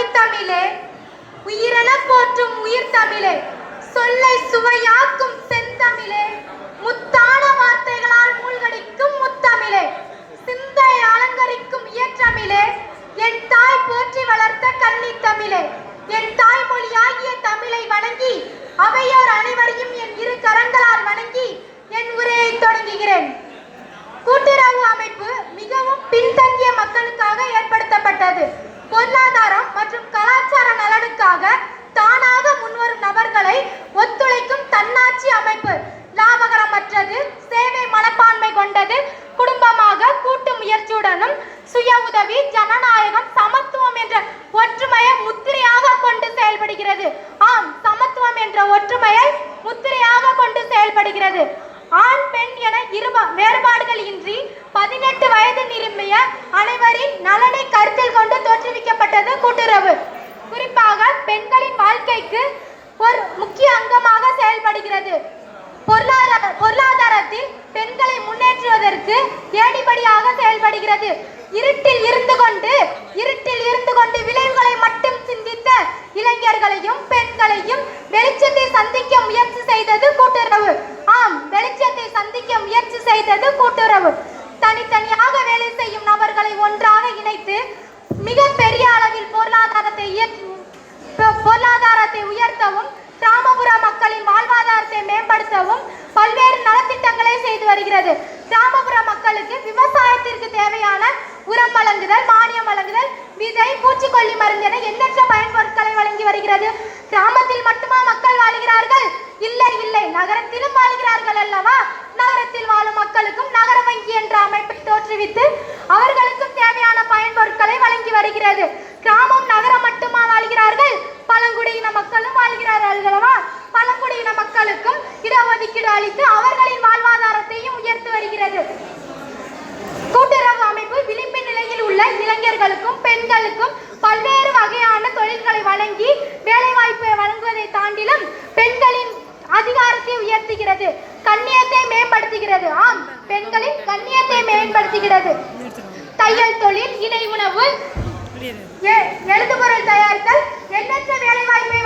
கவித்தமிழே உயிரென போற்றும் உயிர் தமிழே. சொல்லை சுவையாக்கும் செந்தமிழே முத்தான வார்த்தைகளால் மூழ்கடிக்கும் முத்தமிழே சிந்தை அலங்கரிக்கும் இயற்றமிழே என் தாய் போற்றி வளர்த்த கன்னித் தமிழே. என் தாய்மொழியாகிய தமிழை வணங்கி அவையோர் அனைவரையும் என் இரு கரங்களால் வணங்கி என் உரையை தொடங்குகிறேன். கூட்டுறவு அமைப்பு மிகவும் பின்தங்கிய மக்களுக்காக ஏற்படுத்தப்பட்டது. பொருளாதாரம் நலனுக்காக தானாக முன்வரும் நபர்களை ஒத்துழைக்கும் தன்னாட்சி அமைப்பு. லாபகரமற்றது சேவை மனப்பான்மை கொண்டது குடும்பமாக கூட்டு முயற்சியுடனும் சுய உதவி ஜனநாயகம் சமத்துவம் என்ற ஒற்றுமையை முத்திரையாக கொண்டு செயல்படுகிறது. ஆம் சமத்துவம் என்ற ஒற்றுமையை முத்திரையாக கொண்டு செயல்படுகிறது. ஆண் பெண் என இரு வேறுபாடுகள் இன்றி பதினெட்டு வயது நிரம்பிய அனைவரின் நல கருத்தில் கொண்டு தோற்றுவிக்கப்பட்டது கூட்டுறவு குறிப்பாக பெண்களின் வாழ்க்கைக்கு ஒரு முக்கிய அங்கமாக செயல்படுகிறது. பொருளாதார பொருளாதாரத்தில் பெண்களை முன்னேற்றுவதற்கு ஏடிபடியாக செயல்படுகிறது. இருட்டில் இருந்து கொண்டு இருட்டில் இருந்து கொண்டு விளைவுகளை மட்டும் சிந்தித்த இளைஞர்களையும் பெண்களையும் வெளிச்சத்தை சந்திக்க முயற்சி செய்தது கூட்டுறவு. ஆம் வெளிச்சத்தை சந்திக்க முயற்சி செய்தது கூட்டுறவு. தனித்தனியாக வேலை செய்யும் நபர்களை ஒன்றாக இணைத்து மிக பெரிய அளவில் பொருளாதாரத்தை இயக்கி பொருளாதாரத்தை உயர்த்தவும் கிராமப்புற மக்களின் வாழ்வாதாரத்தை மேம்படுத்தவும் பல்வேறு நலத்திட்டங்களை செய்து வருகிறது. கிராமப்புற மக்களுக்கு விவசாயத்திற்கு தேவையான உரம் வழங்குதல் மானியம் வழங்குதல் விதை பூச்சிக்கொல்லி மருந்து என எண்ணற்ற பயன்பொருட்களை வழங்கி வருகிறது. கிராமத்தில் மட்டுமா மக்கள் வாழ்கிறார்கள்? இல்லை இல்லை. நகரத்திலும் வாழ்கிறார்கள் அல்லவா? நகரத்தில் வாழும் மக்களுக்கும் நகர வங்கி என்ற அமைப்பை தோற்றுவித்து அவர்களுக்கும் தேவையான பயன்பொருட்களை வழங்கி வருகிறது கிராமம் நகரம் மட்டுமா வாழ்கிறார்கள் பழங்குடியின மக்களும் வாழ்கிறார்கள் அல்லவா பழங்குடியின மக்களுக்கும் இடஒதுக்கீடு அளித்து அவர்களின் வாழ்வாதாரத்தையும் உயர்த்தி வருகிறது. கூட்டுறவு அமைப்பு விளிம்பு நிலையில் உள்ள இளைஞர்களுக்கும் பெண்களுக்கும் பல்வேறு வகையான தொழில்களை வழங்கி வேலைவாய்ப்பை வழங்குவதை தாண்டிலும் பெண்களின் அதிகாரத்தை உயர்த்துகிறது. கண்ணியத்தை மேம்படுத்துகிறது. ஆம் பெண்களின் கண்ணியத்தை மேம்படுத்துகிறது. தையல் தொழில் இணை உணவு எழுதுபொருள் தயாரித்தல் எண்ணற்ற வேலைவாய்ப்பை